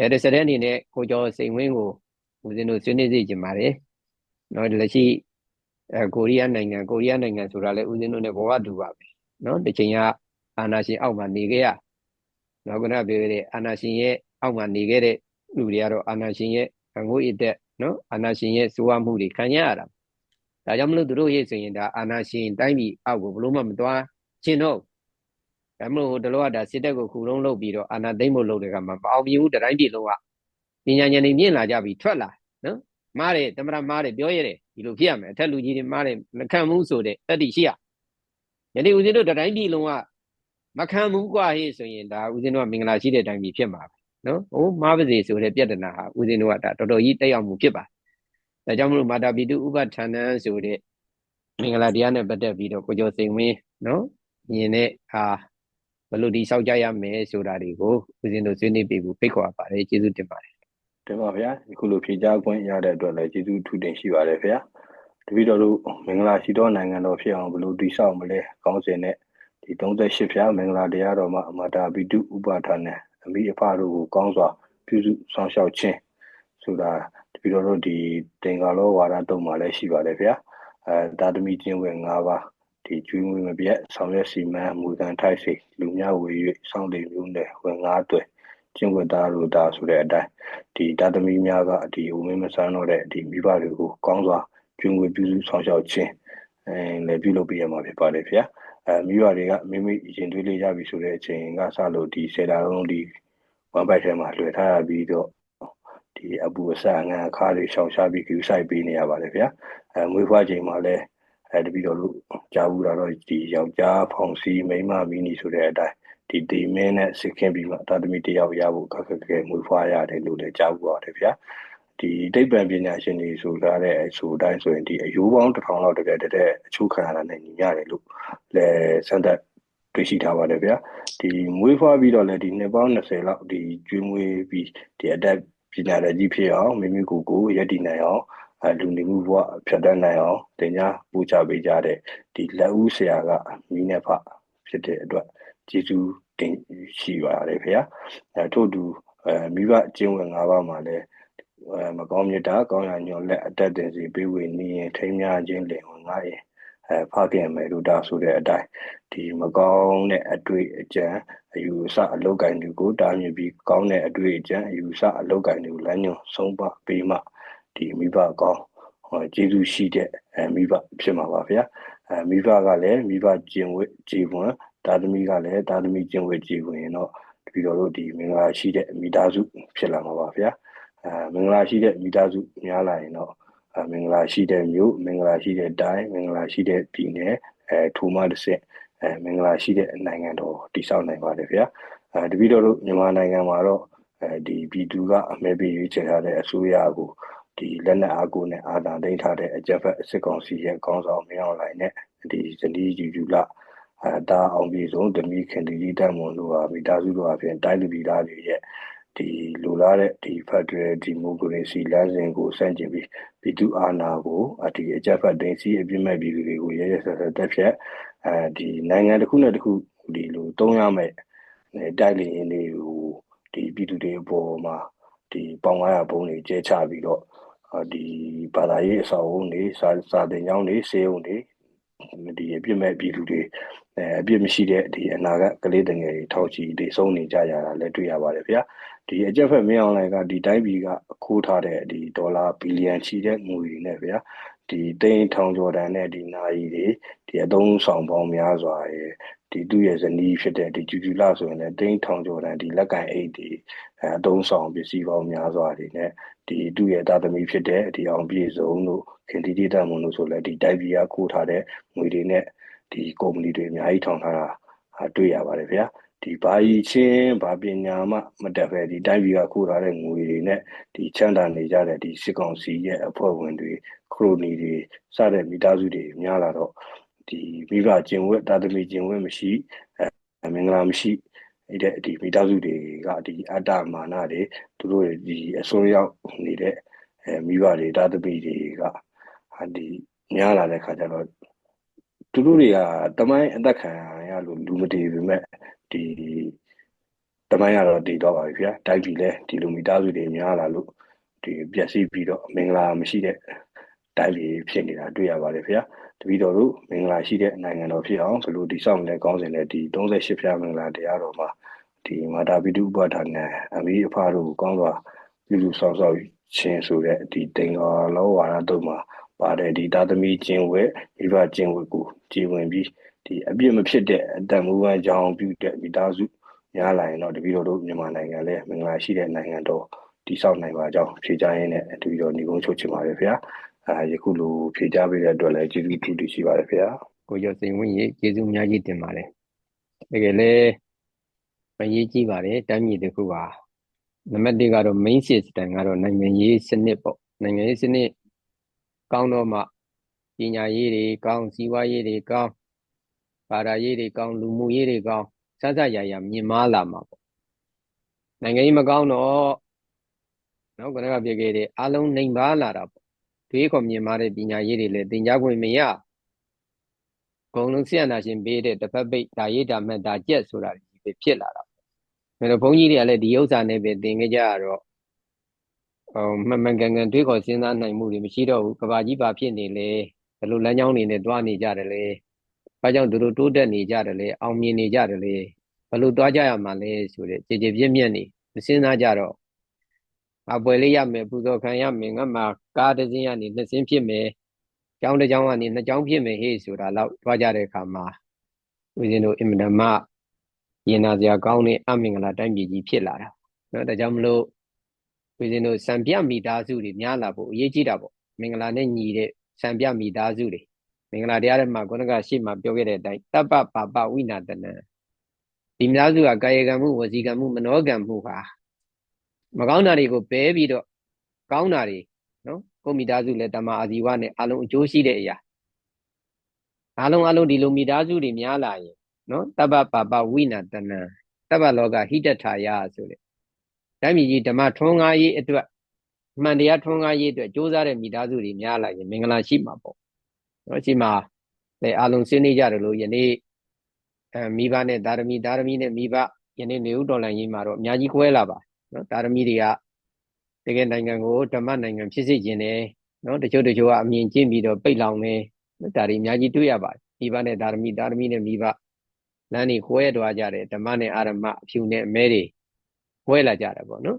အဲဒီစတဲ့အနေနဲ့ကိုကျော်စိန်ဝင်းကိုဦးဇင်းတို့ဆွေးနွေးစေချင်ပါတယ်နော်လက်ရှိအဲကိုရီးယားနိုင်ငံကိုရီးယားနိုင်ငံဆိုတာလည်းဦးဇင်းတို့နဲ့ဘဝတူပါပဲနော်တစ်ချိန်ကအာနာရှင်အောက်မှာနေခဲ့ရနော်ခုနပြောတဲ့အာနာရှင်ရဲ့အောက်မှာနေခဲ့တဲ့လူတွေကတော့အာနာရှင်ရဲ့ငွေအတက်နော်အာနာရှင်ရဲ့စိုးဝမှုတွေခံရရတာဒါကြောင့်မလို့သူတို့ရဲ့ဆိုရင်ဒါအာနာရှင်တိုင်းပြည်အောက်ကိုဘလို့မှမသွားခြင်းတော့ ဒါမလို့ဒီလိုကဒါစစ်တပ်ကိုခုလုံးလုပ်ပြီးတော့အာနာသိမ့်ဖို့လုပ်တဲ့ကမှာမအောင်မြင်ဘူးတိုင်းပြည်လုံးကပညာဉာဏ်တွေမြင့်လာကြပြီထွက်လာနော်မားတယ်တမရမားတယ်ပြောရတယ်ဒီလိုဖြစ်ရမယ်အထက်လူကြီးတွေမားတယ်မခံဘူးဆိုတဲ့တတိရှိရယနေ့ဦးဇင်းတို့တိုင်းပြည်လုံးကမခံဘူးกว่าဟေ့ဆိုရင်ဒါဦးဇင်းတို့ကမင်္ဂလာရှိတဲ့တိုင်းပြည်ဖြစ်မှာပဲနော်ဟိုမားပါစေဆိုတဲ့ပြဿနာဟာဦးဇင်းတို့ကဒါတော်တော်ကြီးတက်ရောက်မှုဖြစ်ပါတယ်ဒါကြောင့်မလို့မာတာပိတုဥပဋ္ဌာဏံဆိုတဲ့မင်္ဂလာတရားနဲ့ပတ်သက်ပြီးတော့ကိုကျော်စိန်ဝင်းနော်မြင်တဲ့ဟာ ဘလို့ဒီလျှောက်ကြရမယ်ဆိုတာတွေကိုဦးဇင်းတို့ဆွေးနွေးပြီးဖိတ်ခေါ်ပါတယ်ကျေးဇူးတင်ပါတယ်တင်ပါဗျာအခုလိုဖြေကြားခွင့်ရတဲ့အတွက်လည်းကျေးဇူးထူးတင်ရှိပါတယ်ဗျာတပည့်တော်တို့မင်္ဂလာရှိသောနိုင်ငံတော်ဖြစ်အောင်ဘလို့တည်ဆောက်မလဲကောင်းစဉ်နဲ့ဒီ38ဖြာမင်္ဂလာတရားတော်မှာအမတာပိတုဥပါဒနဲ့အမိအဖတို့ကိုကောင်းစွာပြုစုဆောင်ရှောက်ခြင်းဆိုတာတပည့်တော်တို့ဒီတင်္ဂါလောဝါဒတုံးမှာလည်းရှိပါတယ်ဗျာအဲတာသမီချင်းဝင်၅ပါး ဒီကျွေးမွေးမပြတ်ဆောင်ရွက်စီမံမူတန်ထိုက်စီလူများဝေ၍စောင့်တည်မျိုးနဲ့ဝင်၅တွေ့ကျင့်ဝတ်သားတို့ဒါဆိုတဲ့အတိုင်းဒီတာသမီများကဒီဦးမင်းမဆန်းတော့တဲ့ဒီမိဘတွေကိုကောင်းစွာကျွေးမွေးပြုစုဆောင်ရှောက်ခြင်းအဲလည်းပြုလုပ်ပေးရမှာဖြစ်ပါတယ်ဗျာအဲမိဘတွေကမိမိရင်သွေးလေးရပြီဆိုတဲ့အချိန်ကစလို့ဒီဆယ်လာလုံးဒီဝမ်ဘိုက်ထဲမှာလွှဲထားရပြီးတော့ဒီအပူအဆအငန်းအခါတွေရှောင်ရှားပြီးကျူဆိုင်ပေးနေရပါတယ်ဗျာအဲမွေးဖွားချိန်မှာလည်း အဲတပီတော်လို့ကြားဘူးတာတော့ဒီယောက်ျားဖောင်စီမိန်းမမီနီဆိုတဲ့အတိုင်းဒီတေမင်းနဲ့စစ်ခင်ပြီးမှတာသမီတယောက်ရဖို့ခက်ခက်ခဲမွေးဖွားရတယ်လို့လည်းကြားဘူးပါတယ်ဗျာဒီတိတ်ပံပညာရှင်တွေဆိုထားတဲ့အဆိုတိုင်းဆိုရင်ဒီအယိုးပေါင်းတစ်ထောင်လောက်တကယ်တည်းအချိုးခံရတာနဲ့ညီရတယ်လို့လည်းစံသက်တွေ့ရှိထားပါတယ်ဗျာဒီမွေးဖွားပြီးတော့လည်းဒီနှစ်ပေါင်း20လောက်ဒီကျွေးမွေးပြီးဒီအတက်ပညာရည်ကြီးဖြစ်အောင်မိမိကိုယ်ကိုရည်တည်နိုင်အောင်အဲ လူနေမှုဘဝဖြတ်တန်းနိုင်အောင်တင်ညာပူချပေးကြတဲ့ဒီလက်ဦးဆရာကမိနဲ့ဖဖြစ်တဲ့အတွက်ကျေးဇူးတင်ရှိပါတယ်ခင်ဗျာအဲထို့တူအဲမိဘကျင့်ဝတ်၅ပါးမှာလည်းအဲမကောင်းမြတ်တာကောင်းရညွန်လက်အတက်တင်စီပေးဝေနေရင်ထိမ်းများခြင်းလင်ဝင်ငါရင်အဲဖခင်မယ်လို့ဒါဆိုတဲ့အတိုင်းဒီမကောင်းတဲ့အတွေ့အကြံအယူဆအလောက်ကင်တွေကိုတားမြစ်ပြီးကောင်းတဲ့အတွေ့အကြံအယူဆအလောက်ကင်တွေကိုလမ်းညွှန်ဆုံးပပေးမှ ဒီမိဘကောင်းဟောကျေးဇူးရှိတဲ့အဲမိဘဖြစ်မှာပါဗျာအဲမိဘကလည်းမိဘကျင်ဝတ်ကြည်ပွန်တာသမီကလည်းတာသမီကျင်ဝတ်ကြည်ပွန်ရင်တော့ဒီလိုတို့ဒီမင်္ဂလာရှိတဲ့မိသားစုဖြစ်လာမှာပါဗျာအဲမင်္ဂလာရှိတဲ့မိသားစုများလာရင်တော့အဲမင်္ဂလာရှိတဲ့မြို့မင်္ဂလာရှိတဲ့တိုင်းမင်္ဂလာရှိတဲ့ပြည်နယ်အဲထူမတစ်စစ်အဲမင်္ဂလာရှိတဲ့နိုင်ငံတော်တည်ဆောက်နိုင်ပါတယ်ဗျာအဲတပည့်တော်တို့မြန်မာနိုင်ငံမှာတော့အဲဒီပြည်သူကအမဲပေးရွေးချယ်ထားတဲ့အစိုးရကို ဒီလက်နက်အားကိုနဲ့အာသာသိမ်းထားတဲ့အကြက်ဖက်စစ်ကောင်စီရဲ့ခေါင်းဆောင်မင်းအောင်လှိုင်နဲ့ဒီဇနီးယူယူလာအတာအောင်ပြည်ဆုံးတမီခင်တီကြီးတက်မွန်တို့ဟာမိသားစုတို့အပြင်တိုင်းပြည်သားတွေရဲ့ဒီလူလာတဲ့ဒီ Federal Democracy လမ်းစဉ်ကိုစန့်ကျင်ပြီးပြည်သူအာဏာကိုဒီအကြက်ဖက်တင်စီအပြစ်မဲ့ပြည်သူတွေကိုရရဆက်ဆက်တက်ဖြတ်အဲဒီနိုင်ငံတစ်ခုနဲ့တစ်ခုဒီလိုတုံးရမဲ့တိုက်လျင်တွေကိုဒီပြည်သူတွေအပေါ်မှာဒီပေါင်900ဘုံတွေကျဲချပြီးတော့ ဒီဘာသာရေးအဆောက်အဦတွေစာစာသင်ကျောင်းတွေဆေးရုံတွေဒီအပြစ်မဲ့ပြည်သူတွေအဲအပြစ်မရှိတဲ့ဒီအနာဂတ်ကလေးတငယ်တွေထောက်ချီတွေဆုံးနေကြရတာလည်းတွေ့ရပါတယ်ဗျာဒီအကြက်ဖက်မင်းအောင်လိုင်ကဒီတိုင်းပြည်ကခိုးထားတဲ့ဒီဒေါ်လာဘီလီယံချီတဲ့ငွေတွေနဲ့ဗျာ ဒီတိန်ထောင်ကျော်တန်နဲ့ဒီနာရီတွေဒီအသုံးဆောင်ပေါင်းများစွာရဲ့ဒီသူ့ရဲ့ဇနီးဖြစ်တဲ့ဒီကျူကျူလာဆိုရင်လည်းတိန်ထောင်ကျော်တန်ဒီလက်ကန်အိတ်တွေအသုံးဆောင်ပစ္စည်းပေါင်းများစွာတွေနဲ့ဒီသူ့ရဲ့သားသမီးဖြစ်တဲ့ဒီအောင်ပြေဆုံးတို့ခင်တီတီတမွန်တို့ဆိုလည်းဒီတိုက်ပြည်ကခိုးထားတဲ့ငွေတွေနဲ့ဒီကုမ္ပဏီတွေအများကြီးထောင်ထားတာတွေ့ရပါတယ်ဗျာ ဒီဘာကြီးချင်းဘာပညာမှမတက်ပဲဒီတိုင်းပြည်ကခိုးထားတဲ့ငွေတွေနဲ့ဒီချမ်းသာနေကြတဲ့ဒီစစ်ကောင်စီရဲ့အဖွဲ့ဝင်တွေခရိုနီတွေစတဲ့မိသားစုတွေများလာတော့ဒီမိဘကျင်ဝတ်တာသမီကျင်ဝတ်မရှိအဲမင်္ဂလာမရှိအဲ့တဲ့ဒီမိသားစုတွေကဒီအတ္တမာနတွေသူတို့ဒီအစိုးရနေတဲ့အဲမိဘတွေတာသမီတွေကဟာဒီများလာတဲ့ခါကျတော့သူတို့တွေကတမိုင်းအသက်ခံရ လို့လူမတည်ပေမဲ့ဒီတမိုင်းကတော့တည်တော့ပါပြီဗျာတိုက်ပြီလဲဒီလိုမီတာစုတွေများလာလို့ဒီပျက်စီးပြီးတော့မင်္ဂလာမရှိတဲ့တိုက်ပြီဖြစ်နေတာတွေ့ရပါတယ်ဗျာတပီတော်တို့မင်္ဂလာရှိတဲ့နိုင်ငံတော်ဖြစ်အောင်ဘယ်လိုတည်ဆောက်လဲကောင်းစဉ်နဲ့ဒီ38ဖြာမင်္ဂလာတရားတော်မှာဒီမာတာပိတုဥပဒါနဲ့အမိအဖတို့ကောင်းစွာပြုစုဆောင်ဆောက်ခြင်းဆိုတဲ့ဒီတင်္ဂါလောဝါဒတို့မှာပါတယ်ဒီသာသမီကျင်ဝဲမိဘကျင်ဝဲကိုကြည်ဝင်ပြီး ဒီအပြစ်မဖြစ်တဲ့အတန်မူဝမ်းကြောင်းပြုတဲ့မိသားစုများလာရင်တော့တပီတော်တို့မြန်မာနိုင်ငံလည်းမင်္ဂလာရှိတဲ့နိုင်ငံတော်တိဆောက်နိုင်ပါကြောင်းဖြေကြရင်းနဲ့တပီတော်ညီကုန်းချုပ်ချင်ပါတယ်ဗျာအဲယခုလိုဖြေကြပေးတဲ့အတွက်လည်းကျေးဇူးထူးထူးရှိပါတယ်ဗျာကိုကျော်စိန်ဝင်းရေကျေးဇူးအများကြီးတင်ပါတယ်တကယ်လဲမရေးကြည့်ပါတယ်တိုင်းပြည်တစ်ခုဟာနံပါတ်1ကတော့ main system ကတော့နိုင်ငံရေးစနစ်ပေါ့နိုင်ငံရေးစနစ်ကောင်းတော့မှပညာရေးတွေကောင်းစီးပွားရေးတွေကောင်း ဘာသာရေးတွေကောင်းလူမှုရေးတွေကောင်းစသရရမြင်မာလာမှာပေါ့နိုင်ငံရေးမကောင်းတော့နော်ခဏကပြခဲ့တဲ့အားလုံးနှိမ်ပါလာတာပေါ့တွေးခေါ်မြင်မာတဲ့ပညာရေးတွေလည်းသင်ကြားခွင့်မရအကုန်လုံးဆရာနာရှင်ပေးတဲ့တစ်ဖက်ပိတ်ဒါရေးဒါမှတ်ဒါကြက်ဆိုတာတွေဖြစ်လာတာပေါ့ဒါတော့ဘုန်းကြီးတွေကလည်းဒီဥစ္စာနဲ့ပဲသင်ခဲ့ကြရတော့ဟိုမှန်မှန်ကန်ကန်တွေးခေါ်စဉ်းစားနိုင်မှုတွေမရှိတော့ဘူးကဘာကြီးပါဖြစ်နေလေဘယ်လိုလမ်းကြောင်းတွေနဲ့တွားနေကြတယ်လဲ ဘာကြောင့်သူတို့တိုးတက်နေကြတယ်လဲအောင်မြင်နေကြတယ်လဲဘယ်လိုတွားကြရမှာလဲဆိုတဲ့ကြည်ကြည်ပြည့်ပြည့်နေမစဉ်းစားကြတော့အပွဲလေးရမယ်ပူဇော်ခံရမယ်ငါမှကားတစ်စင်းကနေနှစ်စင်းဖြစ်မယ်ကျောင်းတစ်ကျောင်းကနေနှစ်ကျောင်းဖြစ်မယ်ဟေ့ဆိုတာတော့တွားကြတဲ့အခါမှာဦးဇင်းတို့အင်မတန်မှရင်နာစရာကောင်းတဲ့အမင်္ဂလာတိုင်းပြည်ကြီးဖြစ်လာတာเนาะဒါကြောင့်မလို့ဦးဇင်းတို့စံပြမိသားစုတွေများလာဖို့အရေးကြီးတာပေါ့မင်္ဂလာနဲ့ညီတဲ့စံပြမိသားစုတွေ မင်္ဂလာတရားတွေမှာခုနကရှေ့မှာပြောခဲ့တဲ့အတိုင်းတပ္ပပါပဝိနာတနံဒီမိသားစုကကာယကံမှုဝစီကံမှုမနောကံမှုဟာမကောင်းတာတွေကိုပယ်ပြီးတော့ကောင်းတာတွေနော်ကိုမိသားစုလည်းတမအာဇီဝနဲ့အလုံးအကျိုးရှိတဲ့အရာအလုံးအလုံးဒီလိုမိသားစုတွေများလာရင်နော်တပ္ပပါပဝိနာတနံတပ္ပလောကဟိတထာယဆိုတဲ့ဓမ္မကြီးဓမ္မထွန်းကားရေးအတွက်မှန်တရားထွန်းကားရေးအတွက်ကြိုးစားတဲ့မိသားစုတွေများလာရင်မင်္ဂလာရှိမှာပေါ့ နော်ရှိမှာလေအလုံးစင်းနေကြတယ်လို့ယနေ့အဲမိဘနဲ့ဒါရမီဒါရမီနဲ့မိဘယနေ့နေဦးတော်လန်ရေးမှာတော့အများကြီးကွဲလာပါနော်ဒါရမီတွေကတကယ်နိုင်ငံကိုဓမ္မနိုင်ငံဖြစ်စေခြင်းနဲ့နော်တချို့တချို့ကအမြင်ကျင့်ပြီးတော့ပိတ်လောင်နေဒါတွေအများကြီးတွေ့ရပါတယ်မိဘနဲ့ဒါရမီဒါရမီနဲ့မိဘလမ်းတွေကွဲသွားကြတယ်ဓမ္မနဲ့အာရမအဖြူနဲ့အမဲတွေကွဲလာကြတယ်ပေါ့နော်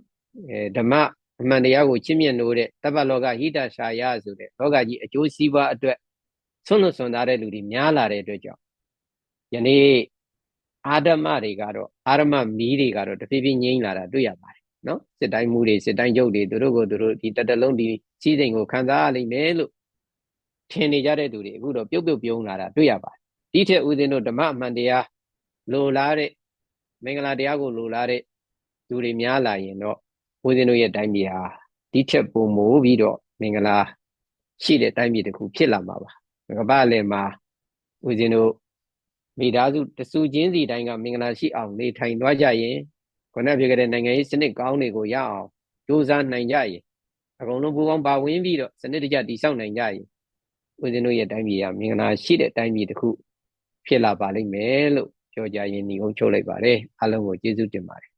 အဲဓမ္မအမှန်တရားကိုချစ်မြတ်လို့တဲ့တပ္ပလောကဟိတရှာယဆိုတဲ့လောကကြီးအကျိုးစီးပွားအတွက် ဆွန့်လွတ်ဆွန့်သားတဲ့လူတွေများလာတဲ့အတွက်ကြောင့်ယနေ့အာဓမတွေကတော့အာရမမီးတွေကတော့တဖြည်းဖြည်းငြိမ်းလာတာတွေ့ရပါတယ်နော်စစ်တိုင်းမှုတွေစစ်တိုင်းကျုပ်တွေသူတို့ကိုသူတို့ဒီတတလုံးဒီစီးစိမ်ကိုခံစားရလိမ့်မယ်လို့ထင်နေကြတဲ့သူတွေအခုတော့ပြုတ်ပြုတ်ပြုံးလာတာတွေ့ရပါတယ်ဒီထက်ဦးဇင်းတို့ဓမ္မအမှန်တရားလိုလားတဲ့မင်္ဂလာတရားကိုလိုလားတဲ့သူတွေများလာရင်တော့ဦးဇင်းတို့ရဲ့တိုင်းပြည်ဟာဒီထက်ပုံမိုးပြီးတော့မင်္ဂလာရှိတဲ့တိုင်းပြည်တစ်ခုဖြစ်လာမှာပါ ကမ္ဘာလည်းမှာဦးဇင်းတို့မိသားစုတစုချင်းစီတိုင်းကမင်္ဂလာရှိအောင်နေထိုင်သွားကြရင်ခုနပြောခဲ့တဲ့နိုင်ငံရေးစနစ်ကောင်းတွေကိုရအောင်ကြိုးစားနိုင်ကြရင်အကုန်လုံးပူပေါင်းပါဝင်ပြီးတော့စနစ်တကျတည်ဆောက်နိုင်ကြရင်ဦးဇင်းတို့ရဲ့တိုင်းပြည်ကမင်္ဂလာရှိတဲ့တိုင်းပြည်တစ်ခုဖြစ်လာပါလိမ့်မယ်လို့ပြောကြရင်ညီကုန်းချုပ်လိုက်ပါတယ်အားလုံးကိုကျေးဇူးတင်ပါတယ်